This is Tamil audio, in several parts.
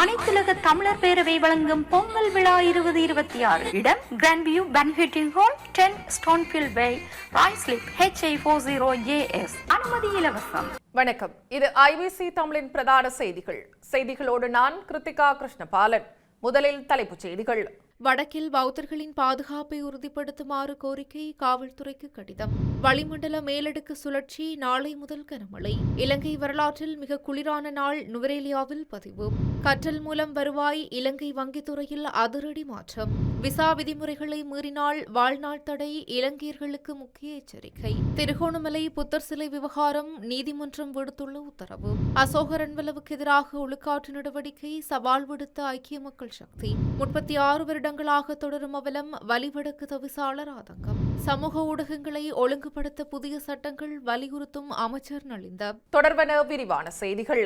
அனைத்துலக தமிழர் பேரவை வழங்கும் பொங்கல் விழா இருபது இருபத்தி ஆறு. இடம் grand view பன்ஹெட்டிங் hall ten Stonefield by Ruislip H I four zero A S அனுமதி இலவசம். வணக்கம். இது ஐபிசி தமிழின் பிரதான செய்திகள். செய்திகளோடு நான் கிருத்திகா கிருஷ்ணபாலன். முதலில் தலைப்புச் செய்திகள். வடக்கில் பௌத்தர்களின் பாதுகாப்பை உறுதிப்படுத்துமாறு கோரிக்கை காவல்துறைக்கு கடிதம். வளிமண்டல மேலடுக்கு சுழற்சி நாளை முதல் கனமழை. இலங்கை வரலாற்றில் மிக குளிரான நாள் நுவரேலியாவில் பதிவு. கற்றல் மூலம் வருவாய் இலங்கை வங்கித்துறையில் அதிரடி மாற்றம். விசா விதிமுறைகளை மீறினால் வாழ்நாள் தடை இலங்கையர்களுக்கு முக்கிய எச்சரிக்கை. திருகோணமலை புத்தர் சிலை விவகாரம் நீதிமன்றம் விடுத்துள்ள உத்தரவு. அசோக ரன்வலவுக்கு எதிராக ஒழுக்காற்று நடவடிக்கை சவால் விடுத்த ஐக்கிய மக்கள் சக்தி. முப்பத்தி ஆறு வருடங்களாக தொடரும் அவலம் வலிவடக்கு தவிசாளர் ஆதங்கம். சமூக ஊடகங்களை ஒழுங்குபடுத்த புதிய சட்டங்கள் வலியுறுத்தும் அமைச்சர் நலிந்த. தொடர்வன விரிவான செய்திகள்.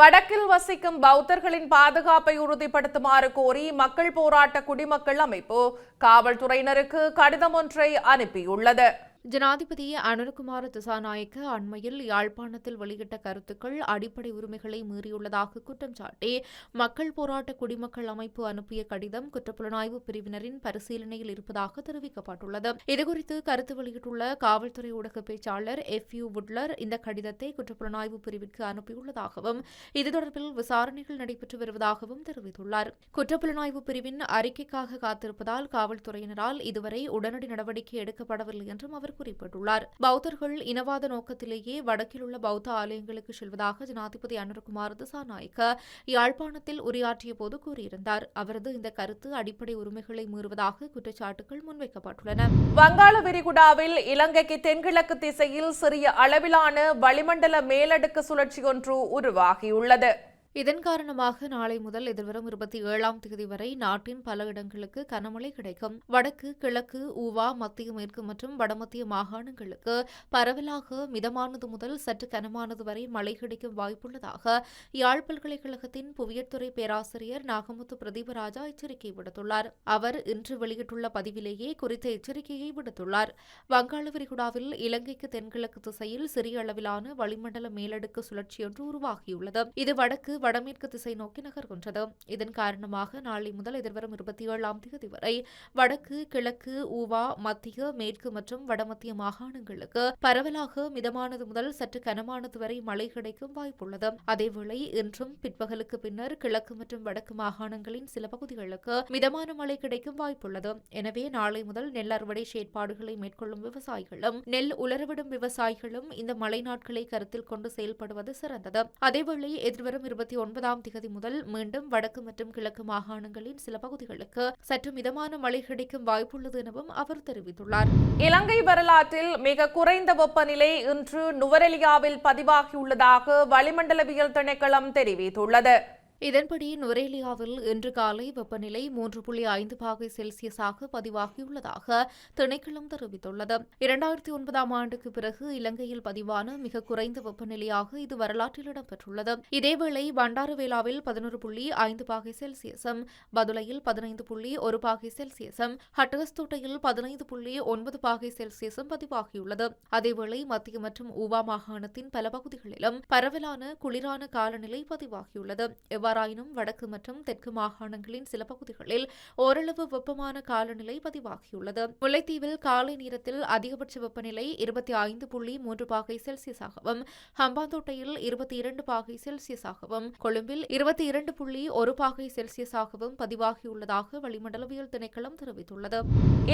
வடக்கில் வசிக்கும் பௌத்தர்களின் பாதுகாப்பை உறுதிப்படுத்துமாறு கோரி மக்கள் போராட்ட குடிமக்கள் அமைப்பு காவல்துறையினருக்கு கடிதம் ஒன்றை அனுப்பியுள்ளது. ஜனாதிபதி அனுரகுமார திசாநாயக்க அண்மையில் யாழ்ப்பாணத்தில் வெளியிட்ட கருத்துக்கள் அடிப்படை உரிமைகளை மீறியுள்ளதாக குற்றம் சாட்டி மக்கள் போராட்ட குடிமக்கள் அமைப்பு அனுப்பிய கடிதம் குற்றப்புலனாய்வு பிரிவினரின் பரிசீலனையில் இருப்பதாக தெரிவிக்கப்பட்டுள்ளது. இதுகுறித்து கருத்து வெளியிட்டுள்ள காவல்துறை ஊடக பேச்சாளர் எஃப் யூ வுட்லர் இந்த கடிதத்தை குற்றப்புலனாய்வு பிரிவிற்கு அனுப்பியுள்ளதாகவும் இது தொடர்பில் விசாரணைகள் நடைபெற்று வருவதாகவும் தெரிவித்துள்ளார். குற்றப்புலனாய்வு பிரிவின் அறிக்கைக்காக காத்திருப்பதால் காவல்துறையினரால் இதுவரை உடனடி நடவடிக்கை எடுக்கப்படவில்லை என்றும் அவர் குறிப்பிட்டுள்ளார். பௌத்தர்கள் இனவாத நோக்கத்திலேயே வடக்கில் உள்ள பௌத்த ஆலயங்களுக்கு செல்வதாக ஜனாதிபதி அனுரகுமார் திசாநாயக்க யாழ்ப்பாணத்தில் உரையாற்றிய போது கூறியிருந்தார். அவரது இந்த கருத்து அடிப்படை உரிமைகளை மீறுவதாக குற்றச்சாட்டுகள் முன்வைக்கப்பட்டுள்ளன. வங்காள விரிகுடாவில் இலங்கைக்கு தென்கிழக்கு திசையில் சிறிய அளவிலான வளிமண்டல மேலடுக்கு சுழற்சி ஒன்று உருவாகியுள்ளது. இதன் காரணமாக நாளை முதல் எதிர்வரும் இருபத்தி ஏழாம் தேதி வரை நாட்டின் பல இடங்களுக்கு கனமழை கிடைக்கும். வடக்கு கிழக்கு ஊவா மத்திய மேற்கு மற்றும் வடமத்திய மாகாணங்களுக்கு பரவலாக மிதமானது முதல் சற்று கனமானது வரை மழை கிடைக்கும் வாய்ப்புள்ளதாக யாழ் பல்கலைக்கழகத்தின் புவியத்துறை பேராசிரியர் நாகமுத்து பிரதீபராஜா எச்சரிக்கை விடுத்துள்ளார். அவர் இன்று வெளியிட்டுள்ள பதிவிலேயே குறித்த எச்சரிக்கையை விடுத்துள்ளார். வங்காள விரிகுடாவில் இலங்கைக்கு தென்கிழக்கு திசையில் சிறிய அளவிலான வளிமண்டல மேலடுக்கு சுழற்சியொன்று உருவாகியுள்ளது. இது வடக்கு வடமேற்கு திசை நோக்கி நகர்கின்றது. இதன் காரணமாக நாளை முதல் எதிர்வரும் இருபத்தி ஏழாம் தேதி வரை வடக்கு கிழக்கு ஊவா மத்திய மேற்கு மற்றும் வடமத்திய மாகாணங்களுக்கு பரவலாக மிதமானது முதல் சற்று கனமானது வரை மழை கிடைக்கும் வாய்ப்புள்ளது. அதேவேளை இன்றும் பிற்பகலுக்கு பின்னர் கிழக்கு மற்றும் வடக்கு மாகாணங்களின் சில பகுதிகளுக்கு மிதமான மழை கிடைக்கும் வாய்ப்புள்ளது. எனவே நாளை முதல் நெல் அறுவடை செயற்பாடுகளை மேற்கொள்ளும் விவசாயிகளும் நெல் உலரவிடும் விவசாயிகளும் இந்த மழை நாட்களை கருத்தில் கொண்டு செயல்படுவது சிறந்தது. அதேவேளை எதிர்வரும் இருபத்தி ஒன்பதாம் திகதி முதல் மீண்டும் வடக்கு மற்றும் கிழக்கு மாகாணங்களின் சில பகுதிகளுக்கு சற்று மிதமான மழை கிடைக்கும் வாய்ப்புள்ளது எனவும் அவர் தெரிவித்துள்ளார். இலங்கை வரலாற்றில் மிக குறைந்த வெப்பநிலை இன்று நுவரெலியாவில் பதிவாகியுள்ளதாக வளிமண்டலவியல் திணைக்களம் தெரிவித்துள்ளது. இதன்படி நுரேலியாவில் இன்று காலை வெப்பநிலை மூன்று புள்ளி ஐந்து பாகை செல்சியஸாக பதிவாகியுள்ளதாக திணைக்களம் தெரிவித்துள்ளது. இரண்டாயிரத்தி ஒன்பதாம் ஆண்டுக்கு பிறகு இலங்கையில் பதிவான மிக குறைந்த வெப்பநிலையாக இது வரலாற்றில் இடம்பெற்றுள்ளது. இதேவேளை பண்டாரவேலாவில் பதினொரு புள்ளி ஐந்து பாகை செல்சியஸும் பதுளையில் பதினைந்து புள்ளி ஒரு பாகை செல்சியஸும் ஹட்டகஸ்தோட்டையில் பதினைந்து புள்ளி ஒன்பது பாகை செல்சியஸும் பதிவாகியுள்ளது. அதேவேளை மத்திய மற்றும் ஊவா மாகாணத்தின் பல பகுதிகளிலும் பரவலான குளிரான காலநிலை பதிவாகியுள்ளது. எவ்வாறாயினும் வடக்கு மற்றும் தெற்கு மாகாணங்களின் சில பகுதிகளில் ஓரளவு வெப்பமான காலநிலை பதிவாகியுள்ளது. முல்லைத்தீவில் காலை நேரத்தில் அதிகபட்ச வெப்பநிலை இருபத்தி ஐந்து புள்ளி மூன்று பாகை செல்சியஸாகவும் ஹம்பாந்தோட்டையில் இருபத்தி இரண்டு பாகை செல்சியஸாகவும் கொழும்பில் இருபத்தி இரண்டு புள்ளி ஒரு பாகை செல்சியஸாகவும் பதிவாகியுள்ளதாக வளிமண்டலவியல் திணைக்களம் தெரிவித்துள்ளது.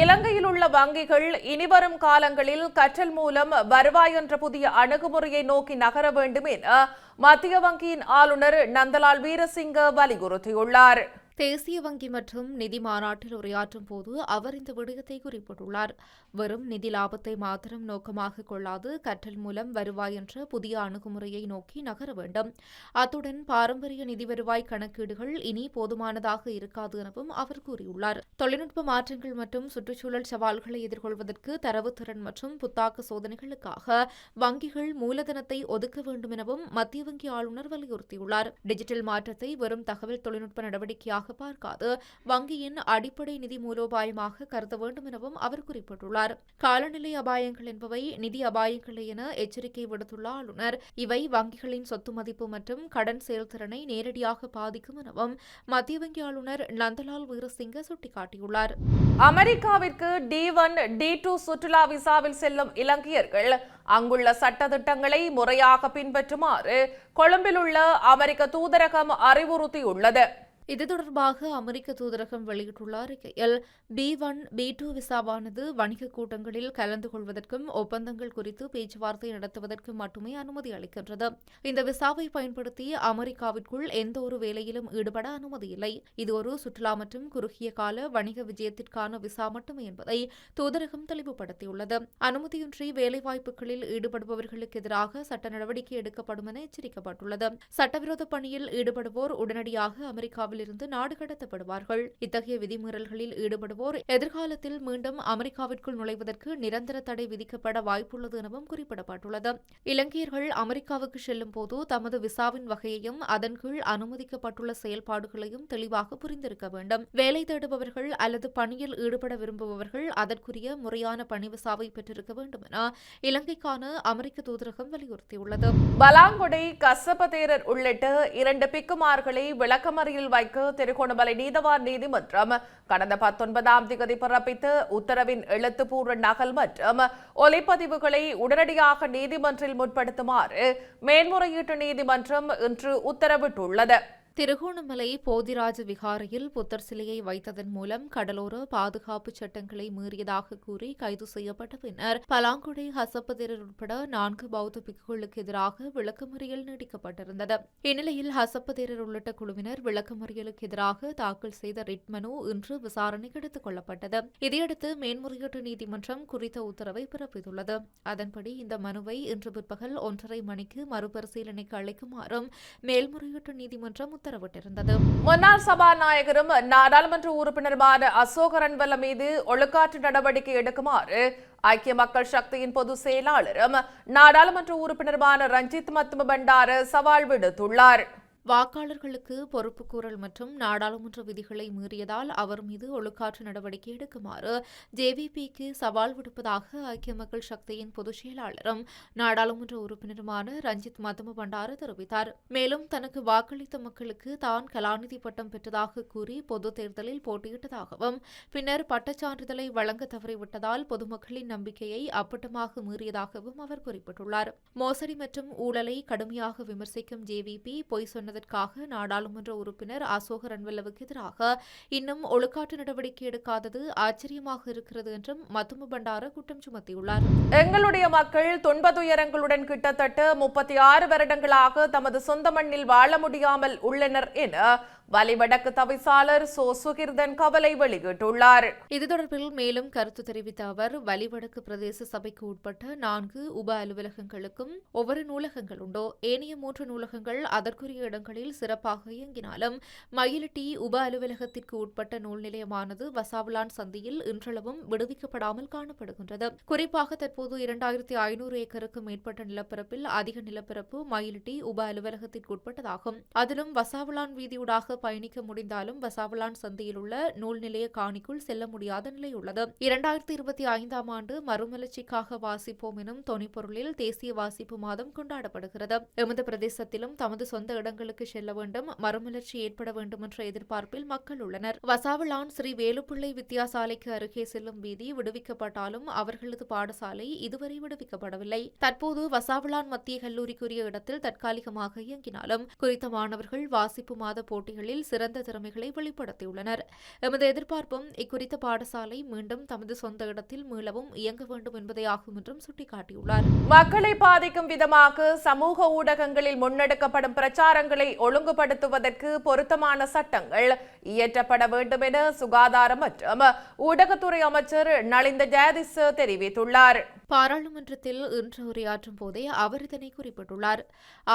இலங்கையில் உள்ள வங்கிகள் இனிவரும் காலங்களில் கற்றல் மூலம் வருவாய் என்ற புதிய அணுகுமுறையை நோக்கி நகர வேண்டும் என மத்திய வங்கியின் ஆளுநர் நந்தலால் வீரசிங்க வலியுறுத்தியுள்ளார். தேசிய வங்கி மற்றும் நிதி மாநாட்டில் உரையாற்றும் போது அவர் இந்த விடயத்தை குறிப்பிட்டுள்ளார். வெறும் நிதி லாபத்தை மாத்திரம் நோக்கமாக கொள்ளாது கற்றல் மூலம் வருவாய் என்ற புதிய அணுகுமுறையை நோக்கி நகர வேண்டும். அத்துடன் பாரம்பரிய நிதி வருவாய் கணக்கீடுகள் இனி போதுமானதாக இருக்காது எனவும் அவர் கூறியுள்ளார். தொழில்நுட்ப மாற்றங்கள் மற்றும் சுற்றுச்சூழல் சவால்களை எதிர்கொள்வதற்கு தரவுத்திறன் மற்றும் புத்தாக்க சோதனைகளுக்காக வங்கிகள் மூலதனத்தை ஒதுக்க வேண்டும் எனவும் மத்திய வங்கி ஆளுநர் வலியுறுத்தியுள்ளார். டிஜிட்டல் மாற்றத்தை வெறும் தகவல் தொழில்நுட்ப நடவடிக்கையாக விஷயமாக பார்க்காது. வங்கியின் அடிப்படை நிதி மூலோபாயமாக கருத வேண்டும் எனவும் அவர் குறிப்பிட்டுள்ளார். காலநிலை அபாயங்கள் என்பவை நிதி அபாயங்கள் என எச்சரிக்கை விடுத்துள்ள ஆளுநர். இவை வங்கிகளின் சொத்து மதிப்பு மற்றும் கடன் செயல்திறனை நேரடியாக பாதிக்கும் எனவும் மத்திய வங்கி ஆளுநர் நந்தலால் வீரசிங்க சுட்டிக்காட்டியுள்ளார். அமெரிக்காவிற்கு டி ஒன் டி டூ சுற்றுலா விசாவில் செல்லும் இலங்கையர்கள் அங்குள்ள சட்டதிட்டங்களை முறையாக பின்பற்றுமாறு கொழும்பில் உள்ள அமெரிக்க தூதரகம் அறிவுறுத்தியுள்ளது. இது தொடர்பாக அமெரிக்க தூதரகம் வெளியிட்டுள்ள அறிக்கையில் பி ஒன் பி டூ விசாவானது வணிக கூட்டங்களில் கலந்து கொள்வதற்கும் ஒப்பந்தங்கள் குறித்து பேச்சுவார்த்தை நடத்துவதற்கும் மட்டுமே அனுமதி அளிக்கின்றது. இந்த விசாவை பயன்படுத்தி அமெரிக்காவிற்குள் எந்த ஒரு வேலையிலும் ஈடுபட அனுமதி இல்லை. இது ஒரு சுற்றுலா மற்றும் குறுகிய கால வணிக விஜயத்திற்கான விசா மட்டுமே என்பதை தூதரகம் தெளிவுபடுத்தியுள்ளது. அனுமதியின்றி வேலைவாய்ப்புகளில் ஈடுபடுபவர்களுக்கு எதிராக சட்ட நடவடிக்கை எடுக்கப்படும் என எச்சரிக்கப்பட்டுள்ளது. சட்டவிரோத பணியில் ஈடுபடுவோர் உடனடியாக அமெரிக்காவில் அமெரிக்காவிலிருந்து நாடு கடத்தப்படுவார்கள். இத்தகைய விதிமீறல்களில் ஈடுபடுவோர் எதிர்காலத்தில் மீண்டும் அமெரிக்காவிற்குள் நுழைவதற்கு நிரந்தர தடை விதிக்கப்பட வாய்ப்புள்ளது எனவும் குறிப்பிடப்பட்டுள்ளது. இலங்கையர்கள் அமெரிக்காவுக்கு செல்லும் போது தமது விசாவின் வகையையும் அதன் கீழ் அனுமதிக்கப்பட்டுள்ள செயல்பாடுகளையும் தெளிவாக புரிந்திருக்க வேண்டும். வேலை தேடுபவர்கள் அல்லது பணியில் ஈடுபட விரும்புபவர்கள் அதற்குரிய முறையான பணி விசாவை பெற்றிருக்க வேண்டும் என இலங்கைக்கான அமெரிக்க தூதரகம் வலியுறுத்தியுள்ளது. பலாங்குடை கசபதேரர் உள்ளிட்ட இரண்டு பிக்குமார்களை விளக்கமறியில் வை வைக்க திருகோணமலை நீதவான் நீதிமன்றம் கடந்த பத்தொன்பதாம் தேதி பிறப்பித்த உத்தரவின் எழுத்துப்பூர்வ நகல் மற்றும் ஒலிப்பதிவுகளை உடனடியாக நீதிமன்றில் முற்படுத்துமாறு மேன்முறையீட்டு நீதிமன்றம் இன்று உத்தரவிட்டுள்ளது. திருகோணமலை போதிராஜ விகாரையில் புத்தர் சிலையை வைத்ததன் மூலம் கடலோர பாதுகாப்பு சட்டங்களை மீறியதாக கூறி கைது செய்யப்பட்ட பின்னர் பலாங்குடை ஹசப்பதிரர் உட்பட நான்கு பௌத்த பிக்குகளுக்கு எதிராக விளக்கமறியல் நீடிக்கப்பட்டிருந்தது. இந்நிலையில் ஹசப்பதிரர் உள்ளிட்ட குழுவினர் விளக்கமறியலுக்கு எதிராக தாக்கல் செய்த ரிட் மனு இன்று விசாரணைக்கு எடுத்துக் கொள்ளப்பட்டது. இதையடுத்து மேன்முறையீட்டு நீதிமன்றம் குறித்த உத்தரவை பிறப்பித்துள்ளது. அதன்படி இந்த மனுவை இன்று பிற்பகல் ஒன்றரை மணிக்கு மறுபரிசீலனைக்கு அளிக்குமாறும் மேல்முறையீட்டு நீதிமன்றம் உத்தரவிட்டிருந்தது. முன்னாள் சபாநாயகரும் நாடாளுமன்ற உறுப்பினருமான அசோக ரன்வல்ல மீது ஒழுக்காற்று நடவடிக்கை எடுக்குமாறு ஐக்கிய மக்கள் சக்தியின் பொதுச் செயலாளரும் நாடாளுமன்ற உறுப்பினருமான ரஞ்சித் மத்தும பண்டார சவால் விடுத்துள்ளார். வாக்காளர்களுக்கு பொறுப்புக்கூறல் மற்றும் நாடாளுமன்ற விதிகளை மீறியதால் அவர் மீது ஒழுக்காற்று நடவடிக்கை எடுக்குமாறு ஜேவிபிக்கு சவால் விடுப்பதாக ஐக்கிய மக்கள் சக்தியின் பொதுச் செயலாளரும் நாடாளுமன்ற உறுப்பினருமான ரஞ்சித் மதும பண்டார தெரிவித்தார். மேலும் தனக்கு வாக்களித்த மக்களுக்கு தான் கலாநிதி பட்டம் பெற்றதாக கூறி பொது தேர்தலில் போட்டியிட்டதாகவும் பின்னர் பட்டச்சான்றிதழை வழங்க தவறிவிட்டதால் பொதுமக்களின் நம்பிக்கையை அப்பட்டமாக மீறியதாகவும் அவர் குறிப்பிட்டுள்ளார். மோசடி மற்றும் ஊழலை கடுமையாக விமர்சிக்கும் ஜேவிபி பொய் சொன்னதற்காக நாடாளுமன்ற உறுப்பினர் அசோக ரன்வல்லவுக்கு எதிராக இன்னும் ஒழுக்காட்டு நடவடிக்கை எடுக்காதது ஆச்சரியமாக இருக்கிறது என்றும் மத்தும பண்டார குற்றம் சுமத்தியுள்ளார். எங்களுடைய மக்கள் துன்பதுயரங்களுடன் கிட்டத்தட்ட முப்பத்தி ஆறு வருடங்களாக தமது சொந்த மண்ணில் வாழ முடியாமல் உள்ளனர் என வலிவடக்கு தவிசாளர் சோ சுகிர்தன் கவலை வெளியிட்டுள்ளார். இது தொடர்பில் மேலும் கருத்து தெரிவித்த அவர் வலிவடக்கு பிரதேச சபைக்கு உட்பட்ட நான்கு உப அலுவலகங்களுக்கும் ஒவ்வொரு நூலகங்கள் உண்டோ? ஏனைய மூன்று நூலகங்கள் அதற்குரிய இடங்களில் சிறப்பாக இயங்கினாலும் மயிலட்டி உப அலுவலகத்திற்கு உட்பட்ட நூல் நிலையமானது வசாவுலான் சந்தியில் இன்றளவும் விடுவிக்கப்படாமல் காணப்படுகின்றது. குறிப்பாக தற்போது இரண்டாயிரத்தி ஐநூறு ஏக்கருக்கும் மேற்பட்ட நிலப்பரப்பில் அதிக நிலப்பரப்பு மயிலட்டி உப அலுவலகத்திற்கு உட்பட்டதாகும். அதிலும் வசாவுலான் வீதியூடாக பயணிக்க முடிந்தாலும் வசாவலான் சந்தையில் உள்ள நூல் நிலைய காணிக்குள் செல்ல முடியாத நிலை உள்ளது. இரண்டாயிரத்தி இருபத்தி ஐந்தாம் ஆண்டு மறுமலர்ச்சிக்காக வாசிப்போம் எனும் தொனிப்பொருளில் தேசிய வாசிப்பு மாதம் கொண்டாடப்படுகிறது. எமது பிரதேசத்திலும் தமது சொந்த இடங்களுக்கு செல்ல வேண்டும் மறுமலர்ச்சி ஏற்பட வேண்டும் என்ற எதிர்பார்ப்பில் மக்கள் உள்ளனர். வசாவலான் ஸ்ரீ வேலுப்பிள்ளை வித்தியாசாலைக்கு அருகே செல்லும் வீதி விடுவிக்கப்பட்டாலும் அவர்களது பாடசாலை இதுவரை விடுவிக்கப்படவில்லை. தற்போது வசாவலான் மத்திய கல்லூரிக்குரிய இடத்தில் தற்காலிகமாக இயங்கினாலும் குறித்த மாணவர்கள் வாசிப்பு மாத போட்டிகளில் சிறந்த திறமைகளை வெளிப்படுத்தியுள்ளனர். எமது எதிர்பார்ப்பும் இக்குறித்த பாடசாலை மீண்டும் தமது சொந்த இடத்தில் மீளவும் இயங்க வேண்டும் என்பதே ஆகும் என்றும் சுட்டிக்காட்டியுள்ளார். மக்களை பாதிக்கும் விதமாக சமூக ஊடகங்களில் முன்னெடுக்கப்படும் பிரச்சாரங்களை ஒழுங்குபடுத்துவதற்கு பொருத்தமான சட்டங்கள் இயற்றப்பட வேண்டும் என சுகாதார மற்றும் ஊடகத்துறை அமைச்சர் நலிந்த ஜெயதிஸ் தெரிவித்துள்ளார். பாராளுமன்றத்தில் இன்று உரையாற்றும் போதே அவர் இதனை குறிப்பிட்டுள்ளார்.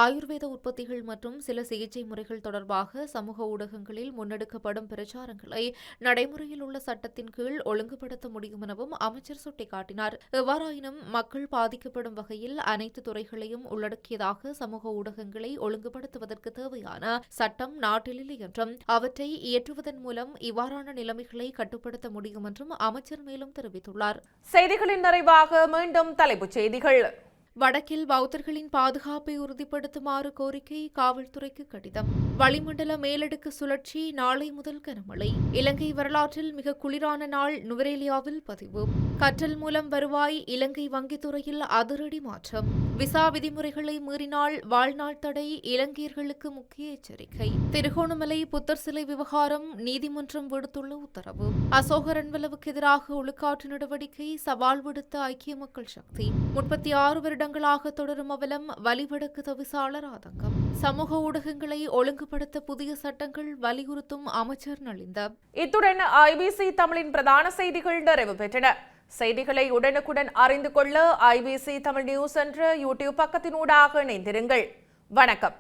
ஆயுர்வேத உற்பத்திகள் மற்றும் சில சிகிச்சை முறைகள் தொடர்பாக சமூக ஊடகங்களில் முன்னெடுக்கப்படும் பிரச்சாரங்களை நடைமுறையில் உள்ள சட்டத்தின் கீழ் ஒழுங்குபடுத்த முடியும் எனவும் அமைச்சர் சுட்டிக்காட்டினார். எவ்வாறாயினும் மக்கள் பாதிக்கப்படும் வகையில் அனைத்து துறைகளையும் உள்ளடக்கியதாக சமூக ஊடகங்களை ஒழுங்குபடுத்துவதற்கு தேவையான சட்டம் நாட்டில் இல்லை என்றும் அவற்றை இயற்றுவதன் மூலம் இவ்வாறான நிலைமைகளை கட்டுப்படுத்த முடியும் என்றும் அமைச்சர் மேலும் தெரிவித்துள்ளார். செய்திகளின் நிறைவாக மீண்டும் தலைப்புச் செய்திகள். வடக்கில் பௌத்தர்களின் பாதுகாப்பை உறுதிப்படுத்துமாறு கோரிக்கை காவல்துறைக்கு கடிதம். வளிமண்டல மேலடுக்கு சுழற்சி நாளை முதல் கனமழை. இலங்கை வரலாற்றில் மிக குளிரான நாள் நுவரேலியாவில் பதிவு. கற்றல் மூலம் வருவாய் இலங்கை வங்கித்துறையில் அதிரடி மாற்றம். விசா விதிமுறைகளை மீறினால் வாழ்நாள் தடை இலங்கையர்களுக்கு முக்கிய எச்சரிக்கை. திருகோணமலை புத்தர் சிலை விவகாரம் நீதிமன்றம் விடுத்துள்ள உத்தரவு. அசோக ரன்வலவுக்கு எதிராக ஒழுக்காற்று நடவடிக்கை சவால் விடுத்த ஐக்கிய மக்கள் சக்தி. முப்பத்தி ஆறு வருட வருடங்களாக தொடரும் அவலம் வலிவடக்கு தவிசாளர் ஆதங்கம். சமூக ஊடகங்களை ஒழுங்குபடுத்த புதிய சட்டங்கள் வலியுறுத்தும் அமைச்சர் நலிந்த. இத்துடன் ஐபிசி தமிழின் பிரதான செய்திகள் நிறைவு பெற்றன. செய்திகளை உடனுக்குடன் அறிந்து கொள்ள ஐபிசி தமிழ் நியூஸ் என்ற யூடியூப் பக்கத்தினூடாக இணைந்திருங்கள். வணக்கம்.